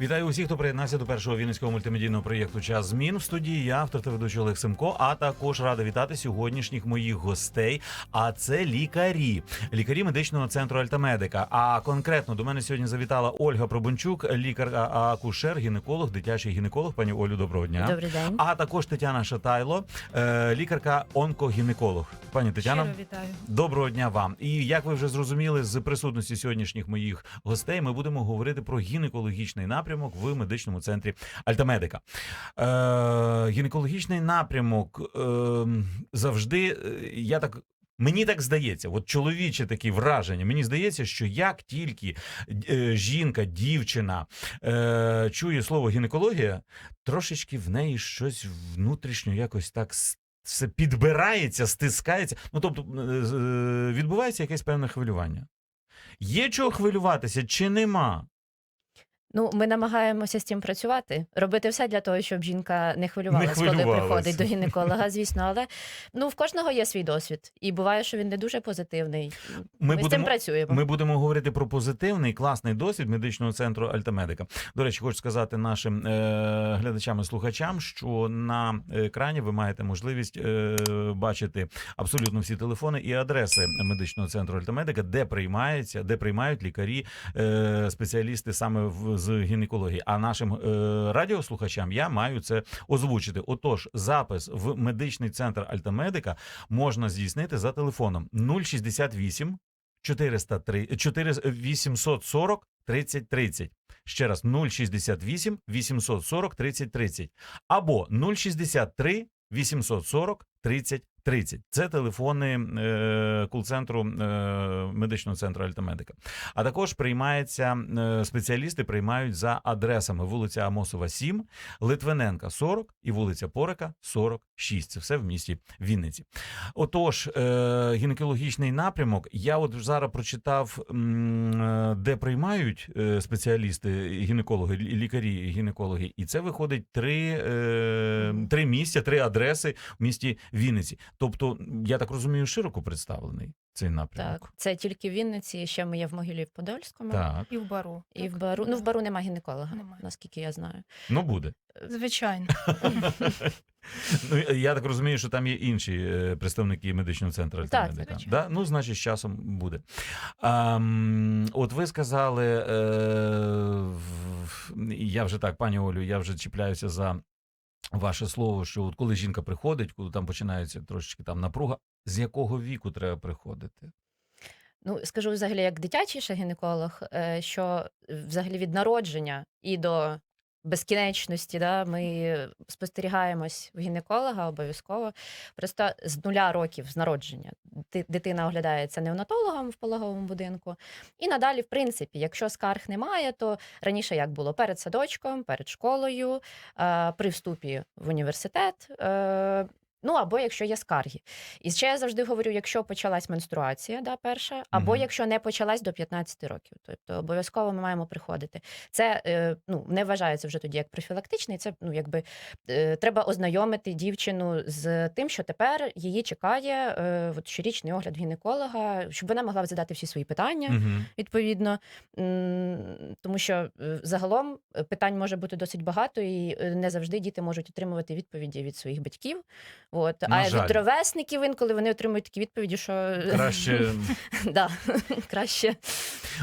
Вітаю усіх, хто приєднався до першого вінницького мультимедійного проєкту Час змін в студії. Я автор та ведучий Олег Семко. А також рада вітати сьогоднішніх моїх гостей. А це лікарі, лікарі медичного центру Альтамедика. А конкретно до мене сьогодні завітала Ольга Пробончук, лікар-акушер, гінеколог, дитячий гінеколог. Пані Олю, доброго дня. Добрий день. А також Тетяна Шатайло, е, лікарка онкогінеколог. Пані Тетяна, Щиро вітаю. Доброго дня вам. І як ви вже зрозуміли з присутності сьогоднішніх моїх гостей, ми будемо говорити про гінекологічний напрямок в медичному центрі Альтамедика. Е, гінекологічний напрямок е, завжди я так. Мені так здається, от чоловіче такі враження. Мені здається, що як тільки е, жінка, дівчина е, чує слово гінекологія, трошечки в неї щось внутрішньо якось так все підбирається, стискається. Ну тобто е, е, відбувається якесь певне хвилювання. Є чого хвилюватися чи нема? Ну, ми намагаємося з цим працювати, робити все для того, щоб жінка не хвилювалася, коли приходить до гінеколога, звісно. Але ну в кожного є свій досвід, і буває, що він не дуже позитивний. Ми, з цим працюємо. ми будемо говорити про позитивний класний досвід медичного центру Альтамедика. До речі, хочу сказати нашим е, глядачам і слухачам, що на екрані ви маєте можливість е, бачити абсолютно всі телефони і адреси медичного центру Альтамедика, де приймається, де приймають лікарі, е, спеціалісти саме в з гінекології. А нашим е, радіослухачам я маю це озвучити. Отож, запис в медичний центр Альтамедика можна здійснити за телефоном 068 403 4 840 30 30. Ще раз 068 840 30 30. Або 063 840 30 30. Це телефони е, кул-центру е, медичного центру Альтамедика. А також приймається е, спеціалісти приймають за адресами вулиця Амосова, 7, Литвиненка 40 і вулиця Порика 46. Це все в місті Вінниці. Отож, е, гінекологічний напрямок. Я от зараз прочитав, е, де приймають е, спеціалісти, гінекологи, лікарі, гінекологи, і це виходить три, е, три місця, три адреси в місті Вінниці. Тобто, я так розумію, широко представлений цей напрямок. Так, це тільки в Вінниці. Ще ми є в Могилі в Подольському. Так. І в бару. І Так? в бару. Ну, в бару нема гінеколога, Немає. наскільки я знаю. Ну буде. Звичайно. Ну я так розумію, що там є інші е, представники медичного центру Так, Да? Ну, значить, з часом буде. А, от ви сказали, е, я вже так, пані Олю, я вже чіпляюся за ваше слово, що от коли жінка приходить, коли там починається трошечки там напруга, з якого віку треба приходити? Ну, скажу взагалі, як дитячий ще гінеколог, е, що взагалі від народження і до безкінечності, да, ми спостерігаємось в гінеколога обов'язково. Просто з нуля років з народження дитина оглядається неонатологом в пологовому будинку. І надалі, в принципі, якщо скарг немає, то раніше як було перед садочком, перед школою, е, при вступі в університет. Ну, або якщо є скарги. І ще я завжди говорю, якщо почалась менструація, да, перша, або Мгм. якщо не почалась до 15 років. Тобто обов'язково ми маємо приходити. Це е, ну, не вважається вже тоді як профілактичний. Це ну, якби е, треба ознайомити дівчину з тим, що тепер її чекає е, от, щорічний огляд гінеколога, щоб вона могла задати всі свої питання Угу. відповідно. Тому що е, загалом е, питань може бути досить багато, і е, не завжди діти можуть отримувати відповіді від своїх батьків. От. На А жаль. від ровесників інколи вони отримують такі відповіді, що Краще да, краще.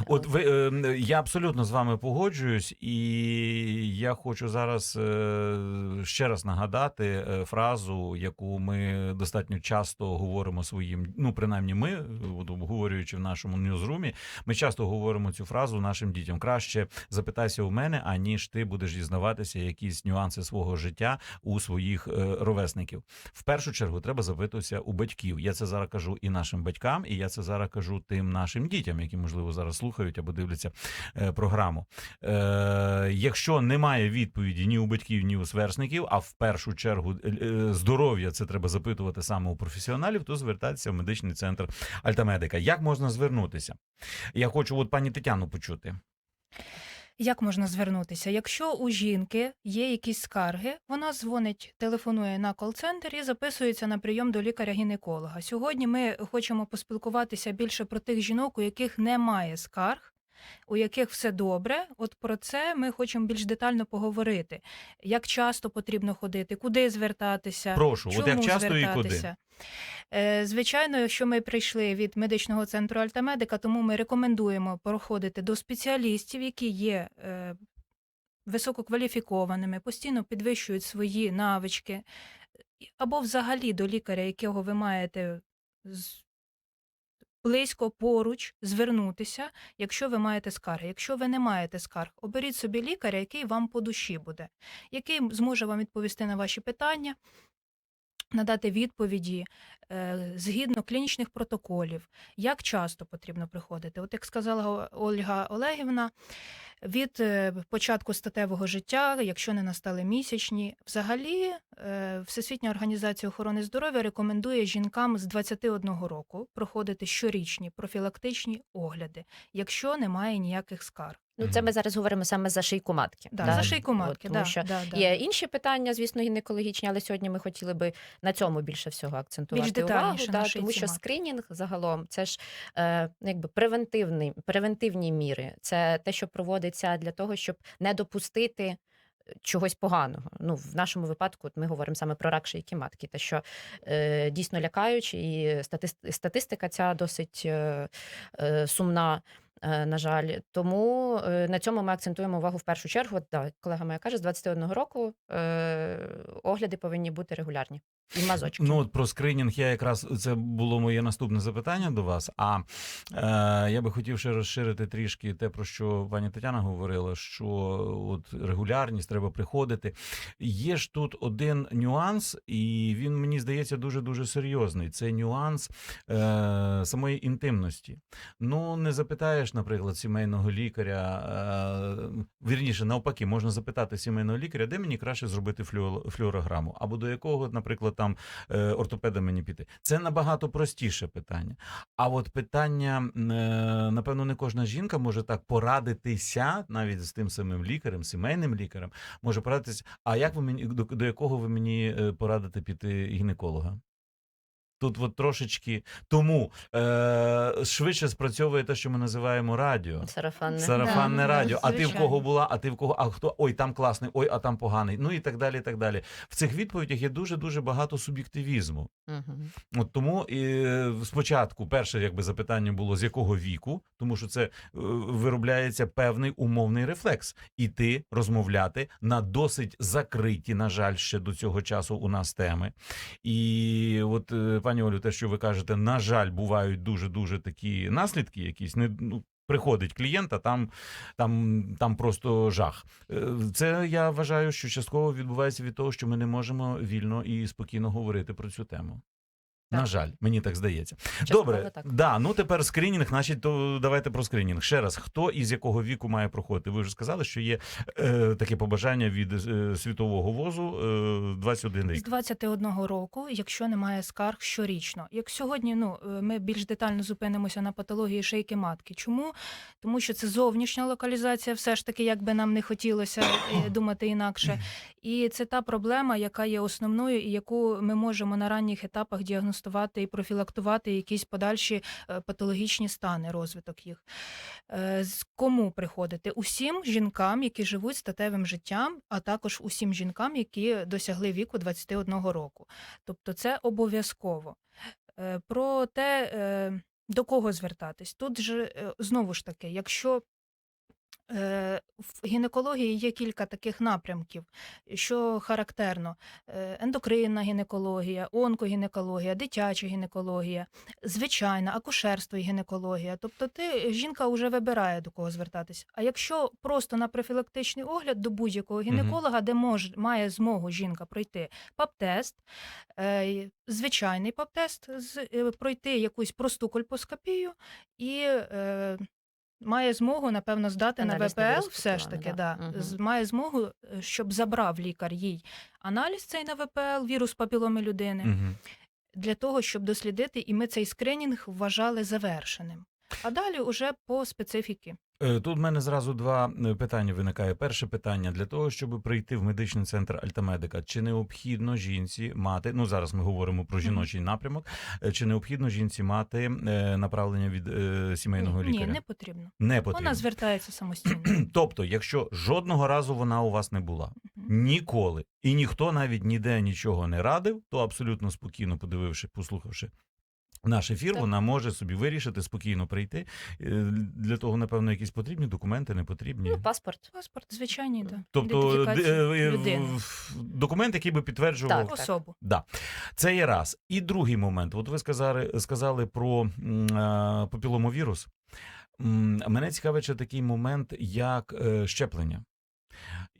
От ви е, я абсолютно з вами погоджуюсь, і я хочу зараз е, ще раз нагадати е, фразу, яку ми достатньо часто говоримо своїм. Ну, принаймні, ми, обговорюючи в нашому ньюзрумі, ми часто говоримо цю фразу нашим дітям. Краще запитайся у мене, аніж ти будеш дізнаватися якісь нюанси свого життя у своїх е, ровесників. В першу чергу треба запитуватися у батьків. Я це зараз кажу і нашим батькам, і я це зараз кажу тим нашим дітям, які можливо зараз слухають або дивляться е, програму. Е, якщо немає відповіді ні у батьків, ні у сверстників, а в першу чергу е, е, здоров'я це треба запитувати саме у професіоналів, то звертатися в медичний центр Альтамедика. Як можна звернутися? Я хочу от пані Тетяну почути. Як можна звернутися? Якщо у жінки є якісь скарги, вона дзвонить, телефонує на кол-центр і записується на прийом до лікаря-гінеколога. Сьогодні ми хочемо поспілкуватися більше про тих жінок, у яких немає скарг, у яких все добре. От про це ми хочемо більш детально поговорити. Як часто потрібно ходити, куди звертатися, Прошу, от як часто і куди? Е, Звичайно, якщо ми прийшли від медичного центру Альтамедика, тому ми рекомендуємо проходити до спеціалістів, які є е, висококваліфікованими, постійно підвищують свої навички, або взагалі до лікаря, якого ви маєте близько поруч звернутися, якщо ви маєте скарги. Якщо ви не маєте скарг, оберіть собі лікаря, який вам по душі буде, який зможе вам відповісти на ваші питання, надати відповіді е, згідно клінічних протоколів, як часто потрібно приходити. От як сказала Ольга Олегівна, від е, початку статевого життя, якщо не настали місячні, взагалі е, Всесвітня організація охорони здоров'я рекомендує жінкам з 21 року проходити щорічні профілактичні огляди, якщо немає ніяких скарг. Ну, це ми зараз говоримо саме за шийку матки. Да, да? За шийку матки, тому да, що да, да. Є інші питання, звісно, гінекологічні, але сьогодні ми хотіли би на цьому більше всього акцентувати Більш увагу. Да, тому що матки. скринінг загалом це ж е, якби превентивний, превентивні міри. Це те, що проводиться для того, щоб не допустити. е, Чогось поганого. Ну, в нашому випадку от ми говоримо саме про рак шийки матки, те, що е, дійсно лякаюче, і статис- статистика ця досить е, е, сумна. Е, На жаль, тому е, на цьому ми акцентуємо увагу в першу чергу. От, да, колега моя каже, з 21 року е, огляди повинні бути регулярні і мазочки. Ну, от про скринінг я якраз це було моє наступне запитання до вас. А е, я би хотів ще розширити трішки те, про що пані Тетяна говорила, що от регулярність треба приходити. Є ж тут один нюанс, і він мені здається дуже дуже серйозний. Це нюанс е, самої інтимності. Ну, не запитаєш, наприклад, сімейного лікаря. Е, вірніше, навпаки, можна запитати сімейного лікаря, де мені краще зробити флюо- флюорограму, або до якого, наприклад, там е, ортопеда мені піти. Це набагато простіше питання. А от питання, е, напевно, не кожна жінка може так порадитися навіть з тим самим лікарем, сімейним лікарем, може порадитися. А як ви мені до, до якого ви мені е, порадите піти гінеколога? Тут от трошечки тому е, швидше спрацьовує те, що ми називаємо радіо. Сарафанне. Сарафанне Да, радіо. а ти в кого була, а ти в кого, а хто ой, там класний, ой, а там поганий. Ну і так далі. і так далі. В цих відповідях є дуже дуже багато суб'єктивізму. Мгм. От тому і е, спочатку перше, якби запитання було з якого віку, тому що це е, виробляється певний умовний рефлекс, іти розмовляти на досить закриті, на жаль, ще до цього часу у нас теми. І от е, пані Олю, те, що ви кажете, на жаль, бувають дуже дуже такі наслідки, якісь не ну. Приходить клієнт, а там, там, там просто жах. Е, Це я вважаю, що частково відбувається від того, що ми не можемо вільно і спокійно говорити про цю тему. На жаль, мені так здається. Частково Добре, так. да, ну тепер скринінг, значить, то давайте про скринінг. Ще раз, хто і з якого віку має проходити? Ви вже сказали, що є е, таке побажання від е, світового возу е, 21 З рік. 21 року, якщо немає скарг щорічно. Як сьогодні, ну е, ми більш детально зупинимося на патології шийки матки. Чому? Тому що це зовнішня локалізація, все ж таки, як би нам не хотілося е, думати інакше. І це та проблема, яка є основною, і яку ми можемо на ранніх етапах діагностувати і профілактувати якісь подальші е, патологічні стани, розвиток їх. Е, з Кому приходити? Усім жінкам, які живуть статевим життям, а також усім жінкам, які досягли віку 21 року. Тобто це обов'язково. Е, Про те, до кого звертатись. Тут же знову ж таки, якщо в гінекології є кілька таких напрямків, що характерно: Е, ендокринна гінекологія, онкогінекологія, дитяча гінекологія, звичайна акушерство і гінекологія. Тобто, ти жінка вже вибирає до кого звертатись. А якщо просто на профілактичний огляд до будь-якого гінеколога, де мож, має змогу жінка пройти ПАП-тест, е, звичайний ПАП-тест, е, пройти якусь просту кольпоскопію і. Має змогу, напевно, здати на ВПЛ, все ж таки, да. З- має змогу, е, щоб забрав лікар їй аналіз цей на ВПЛ, вірус папіломи людини, Угу. для того, щоб дослідити, і ми цей скринінг вважали завершеним. А далі уже по специфіки Тут в мене зразу два е, питання виникає. Перше питання для того, щоб прийти в медичний центр Альтамедика, чи необхідно жінці мати? Ну зараз ми говоримо про жіночий напрямок. е, Чи необхідно жінці мати е, направлення від е, сімейного лікаря? Ні, не потрібно. Не потрібно. Вона звертається самостійно. Тобто, якщо жодного разу вона у вас не була, ніколи, і ніхто навіть ніде нічого не радив, то абсолютно спокійно подививши, послухавши. Наш ефір, Так. вона може собі вирішити спокійно прийти. Е, Для того, напевно, якісь потрібні документи, не потрібні. Ну, паспорт. Паспорт, звичайний, да. тобто е, документ, який би підтверджував Так. особу. Да, це є раз. І другий момент. От ви сказали, сказали про е, папіломовірус. Мене цікавить ще такий момент, як е, щеплення.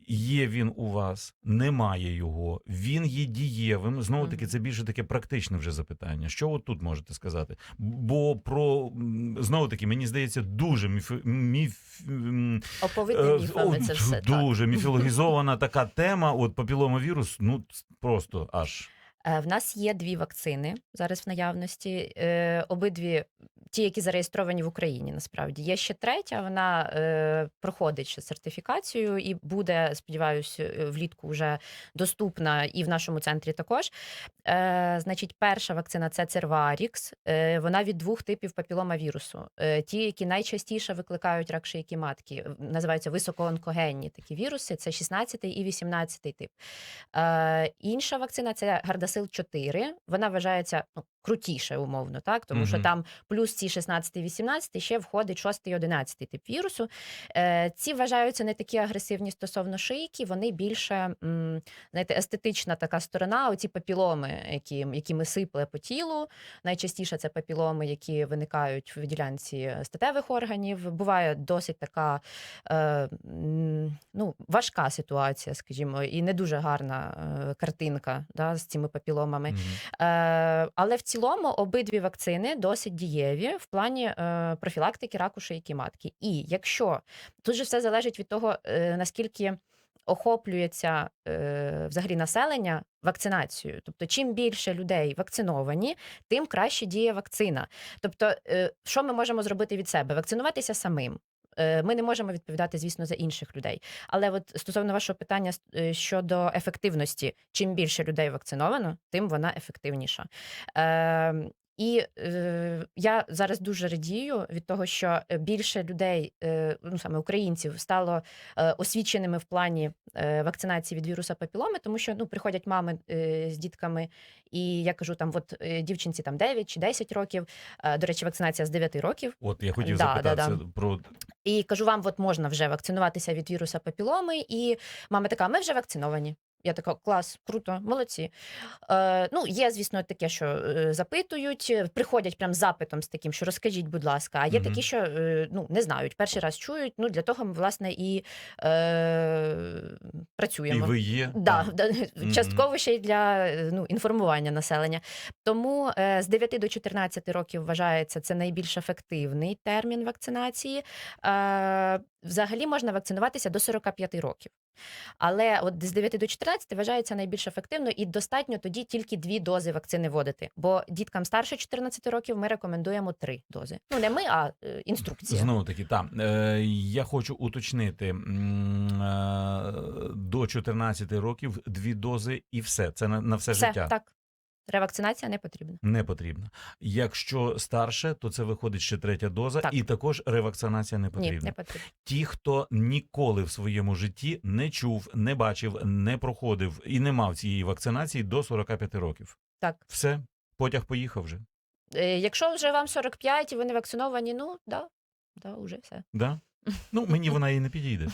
Є він у вас, немає його, він є дієвим. Знову таки, це більше таке практичне вже запитання. Що от тут можете сказати? Бо про знову таки, мені здається, дуже міф, міф, м, Е, міфами це все. так. Дуже міфологізована така тема. От папіломавірус, ну просто аж. Е, В нас є дві вакцини зараз в наявності. Е, Обидві ті, які зареєстровані в Україні, насправді є ще третя. Вона е, проходить ще сертифікацію і буде, сподіваюся, влітку вже доступна і в нашому центрі також. Значить, перша вакцина це Церварікс. Вона від двох типів папіломавірусу. Ті, які найчастіше викликають рак шийки матки, називаються високоонкогенні такі віруси. Це 16 і 18 тип. Інша вакцина це Гардасил 4. Вона вважається ну, крутіше, умовно, так тому що там плюс ці 16 18 ще входить 6 і 11 тип вірусу. Е, ці вважаються не такі агресивні стосовно шийки, вони більше м, знаєте, естетична така сторона. Оці папіломи, які, якими сипле по тілу. Найчастіше це папіломи, які виникають в ділянці статевих органів. Буває досить така е, ну, важка ситуація, скажімо, і не дуже гарна е, картинка да, з цими папіломами. Мгм. Е, але в цілому обидві вакцини досить дієві в плані е, профілактики раку шийки матки. І якщо тут же все залежить від того, е, наскільки охоплюється е, взагалі населення вакцинацією. Тобто, чим більше людей вакциновані, тим краще діє вакцина. Тобто, е, що ми можемо зробити від себе? Вакцинуватися самим. Е, Ми не можемо відповідати, звісно, за інших людей. Але от стосовно вашого питання е, щодо ефективності, чим більше людей вакциновано, тим вона ефективніша. Е, і е, я зараз дуже радію від того, що більше людей, е, ну саме українців, стало е, освіченими в плані е, вакцинації від віруса папіломи, тому що ну приходять мами е, з дітками, і я кажу, там от е, дівчинці там 9 чи 10 років. Е, до речі, вакцинація з 9 років. От я хотів Да, да, да. про І кажу, вам от можна вже вакцинуватися від віруса папіломи. І мама така: ми вже вакциновані. Я така, клас, круто, молодці. Е, ну, є, звісно, таке, що е, запитують, е, приходять прям запитом з таким, що розкажіть, будь ласка. А є Мгм. такі, що е, ну, не знають, перший раз чують. Ну, для того ми, власне, і е, і працюємо. ви є. Да, да, частково ще й для е, ну, інформування населення. Тому е, з 9 до 14 років вважається це найбільш ефективний термін вакцинації. Е, взагалі можна вакцинуватися до 45 років. Але от з 9 до 14 вважається найбільш ефективно і достатньо тоді тільки дві дози вакцини вводити. Бо діткам старше 14 років ми рекомендуємо три дози. Ну не ми, а е, інструкція. Знову таки, так. Е, я хочу уточнити е, до 14 років дві дози і все. Це на, на все, Все життя. так. Ревакцинація не потрібна. Не потрібно. Якщо старше, то це виходить ще третя доза, Так. і також ревакцинація не потрібна. Ні, не потрібна. Ті, хто ніколи в своєму житті не чув, не бачив, не проходив і не мав цієї вакцинації до 45 років. Так. Все, потяг поїхав вже. Е, Якщо вже вам 45 і ви не вакциновані, ну да, да, уже все. Да? Ну, мені вона і не підійде.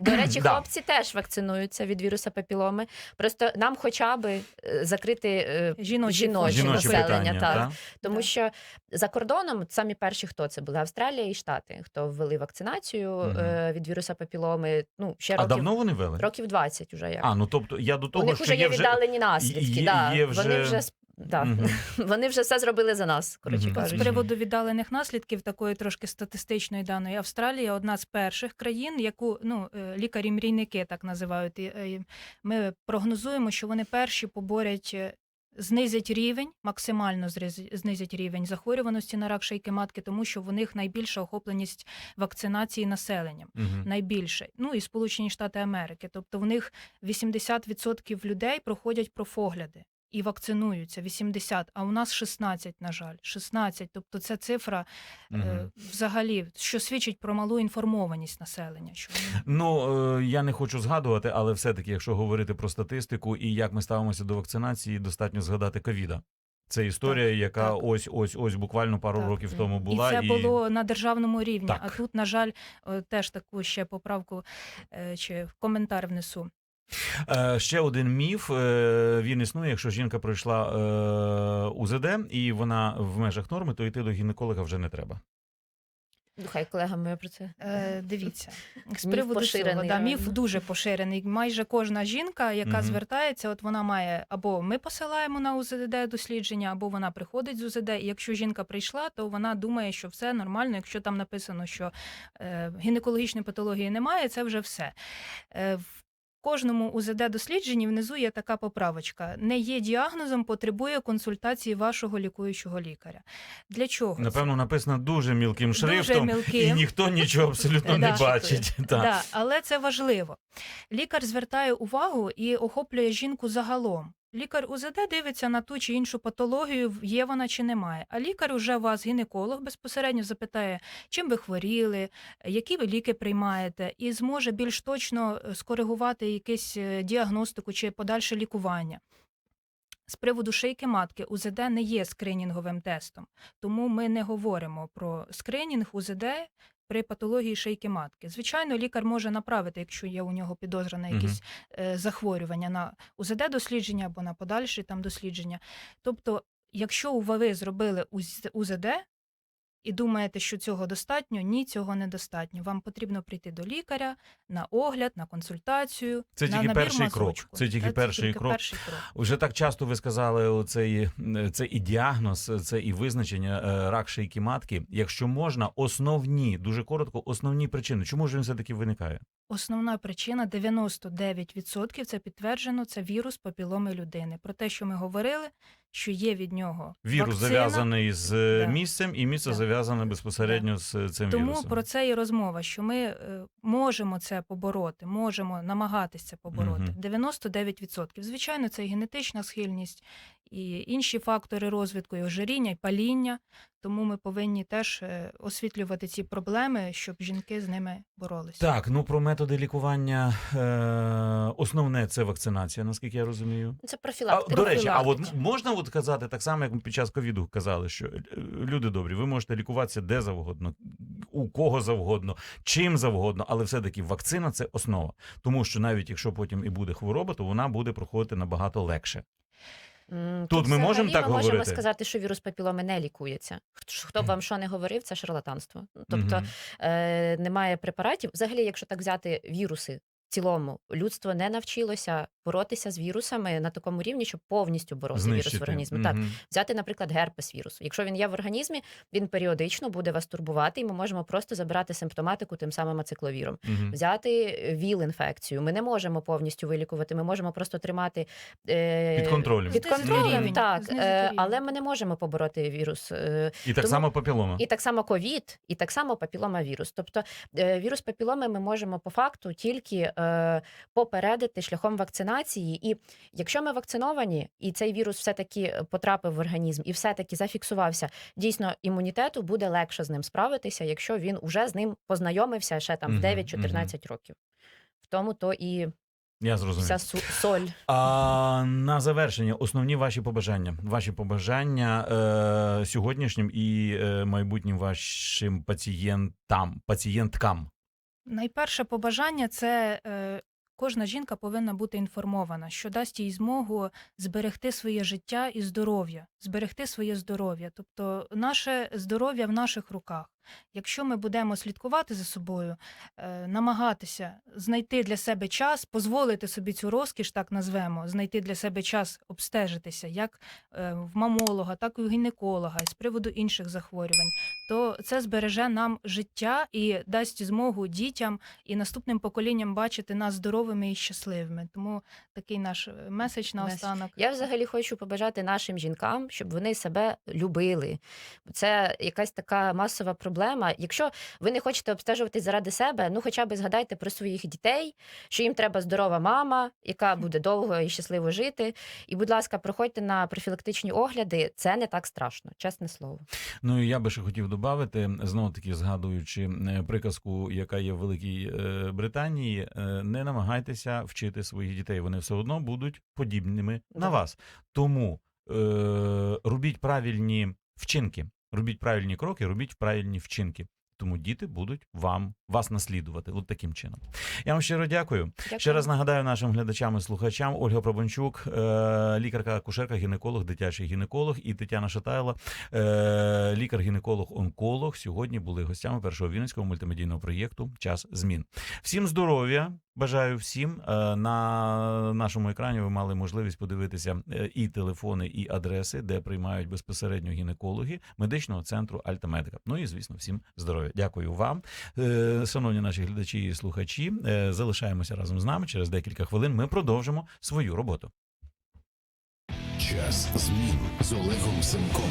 До речі, Да. хлопці теж вакцинуються від віруса папіломи. Просто нам хоча би е, закрити е, Жіночі, Жіночі населення, питання, так. та? тому Да. що за кордоном самі перші, хто це були Австралія і Штати, хто ввели вакцинацію Мгм. е, від віруса папіломи. Ну ще А років, давно вони вели? років 20 уже як. А, ну тобто я до У того, них що вже є є вже... віддалені наслідки. є- да. є Вони вже- вже с- да. Мгм. вони вже все зробили за нас, коротше Мгм. От з кажучи. приводу віддалених наслідків такої трошки статистичної даної Австралія одна з перших країн, яку ну е, лікарі-мрійники так називають. І, е, Ми прогнозуємо, що вони перші поборять. е, знизять рівень, максимально зриз- знизять рівень захворюваності на рак шийки матки, тому що в них найбільша охопленість вакцинації населенням. Мгм. Найбільше. Ну і Сполучені Штати Америки. Тобто в них 80% людей проходять профогляди і вакцинуються. 80, а у нас 16, на жаль. 16. Тобто це цифра е, взагалі, що свідчить про малу інформованість населення. Що Ну е, я не хочу згадувати, але все-таки, якщо говорити про статистику і як ми ставимося до вакцинації, достатньо згадати ковіда. Це історія, яка так. ось ось ось буквально пару Так. років тому була. і це було на державному рівні. Так. А тут, на жаль, е, теж таку ще поправку е, чи коментар внесу. Е, ще один міф. е, Він існує. Якщо жінка пройшла е, УЗД і вона в межах норми, то йти до гінеколога вже не треба. Ну, Хай колега моя про це. Е, дивіться, з Міф приводу цього, да, міф дуже поширений. Майже кожна жінка, яка Мгм. звертається, от вона має або ми посилаємо на УЗД дослідження, або вона приходить з УЗД. І якщо жінка прийшла, то вона думає, що все нормально. Якщо там написано, що е, гінекологічної патології немає, це вже все. Е, в кожному УЗД дослідженні внизу є така поправочка: не є діагнозом, потребує консультації вашого лікуючого лікаря. Для чого? Напевно, написано дуже мілким шрифтом, Дуже і ніхто нічого абсолютно не бачить. Так. Да, але це важливо. Лікар звертає увагу і охоплює жінку загалом. Лікар УЗД дивиться на ту чи іншу патологію, є вона чи немає. А лікар уже вас, гінеколог, безпосередньо запитає, чим ви хворіли, які ви ліки приймаєте, і зможе більш точно е, скоригувати якусь е, діагностику чи подальше лікування. З приводу шийки матки УЗД не є скринінговим тестом, тому ми не говоримо про скринінг УЗД при патології шийки матки. Звичайно, лікар може направити, якщо є у нього підозра на якісь е, захворювання на УЗД дослідження або на подальші там дослідження. Тобто, якщо у ви зробили УЗ- УЗД і думаєте, що цього достатньо, ні, цього недостатньо. Вам потрібно прийти до лікаря на огляд, на консультацію. Це на тільки набір перший крок. мазочку. Це тільки Та, перший тільки крок. перший крок. Вже так часто ви сказали, оцей, е, це і діагноз, це і визначення е, рак шийки матки. Якщо можна, основні, дуже коротко, основні причини. Чому ж він все-таки виникає? Основна причина 99% це підтверджено, це вірус папіломи людини. Про те, що ми говорили, що є від нього Вірус вакцина, зав'язаний з е, Да. місцем, і місце Да. зав'язане безпосередньо з е, цим Тому вірусом. про це і розмова, що ми е, можемо це побороти, можемо намагатися це побороти. Мгм. 99%. Звичайно, це і генетична схильність, і інші фактори розвитку, і ожиріння, і паління. Тому ми повинні теж е, освітлювати ці проблеми, щоб жінки з ними боролися. Так, ну про методи лікування е, основне це вакцинація, наскільки я розумію. Це А, до речі, а от можна от казати так само, як ми під час ковіду казали, що е, люди добрі, ви можете лікуватися де завгодно, у кого завгодно, чим завгодно, але все-таки вакцина це основа. Тому що навіть якщо потім і буде хвороба, то вона буде проходити набагато легше. Тут ми можемо так ми можемо сказати, що вірус папіломи не лікується. Хто- Хто б вам що не говорив, це шарлатанство. Тобто угу. е, немає препаратів. Взагалі, якщо так взяти віруси в цілому, людство не навчилося боротися з вірусами на такому рівні, щоб повністю бороти вірус знищити. в організмі. Так, взяти, наприклад, герпес вірусу. Якщо він є в організмі, він періодично буде вас турбувати, і ми можемо просто забирати симптоматику тим самим ацикловіром. Мгм. Взяти ВІЛ-інфекцію. Ми не можемо повністю вилікувати, ми можемо просто тримати е, Під контролем. Під контролем, рівень, так. е. Але ми не можемо побороти вірус. е, І так Тому- само папілома. І так само ковід, і так само папіломавірус. Тобто е, вірус папіломи ми можемо по факту тільки попередити шляхом вакцинації. І якщо ми вакциновані, і цей вірус все-таки потрапив в організм і все-таки зафіксувався, дійсно імунітету буде легше з ним справитися, якщо він уже з ним познайомився ще там в 9-14 років. В тому то і Я зрозумів. вся соль. А на завершення, основні ваші побажання. Ваші побажання е, сьогоднішнім і е, майбутнім вашим пацієнтам, пацієнткам. Найперше побажання це е, кожна жінка повинна бути інформована, що дасть їй змогу зберегти своє життя і здоров'я, зберегти своє здоров'я. Тобто наше здоров'я в наших руках. Якщо ми будемо слідкувати за собою, е, намагатися знайти для себе час, дозволити собі цю розкіш, так назвемо, знайти для себе час обстежитися, як е, в мамолога, так і у гінеколога, і з приводу інших захворювань, то це збереже нам життя і дасть змогу дітям і наступним поколінням бачити нас здоровими і щасливими. Тому такий наш е, меседж на останок. Я взагалі хочу побажати нашим жінкам, щоб вони себе любили. Це якась така масова проблема. Якщо ви не хочете обстежуватись заради себе, ну хоча б згадайте про своїх дітей, що їм треба здорова мама, яка буде довго і щасливо жити. І, будь ласка, проходьте на профілактичні огляди. Це не так страшно, чесне слово. Ну і я би ще хотів додати, знову таки згадуючи е, приказку, яка є в Великій е, Британії, е, не намагайтеся вчити своїх дітей. Вони все одно будуть подібними на вас. Тому е, робіть правильні вчинки, робіть правильні кроки, робіть правильні вчинки. Тому діти будуть вам вас наслідувати. От таким чином. Я вам щиро дякую. Дякую. Ще раз нагадаю нашим глядачам і слухачам Ольга Пробанчук, е, лікарка, акушерка, гінеколог, дитячий гінеколог, і Тетяна Шатайло, е, лікар-гінеколог-онколог. Сьогодні були гостями першого вінницького мультимедійного проєкту Час змін. Всім здоров'я. Бажаю всім Е, на нашому екрані. Ви мали можливість подивитися е, і телефони, і адреси, де приймають безпосередньо гінекологи медичного центру Альтамедика. Ну і звісно, всім здоров'я. Дякую вам, Е, шановні наші глядачі і слухачі. Залишаємося разом з нами. Через декілька хвилин ми продовжимо свою роботу. Час змін з Олегом Семком.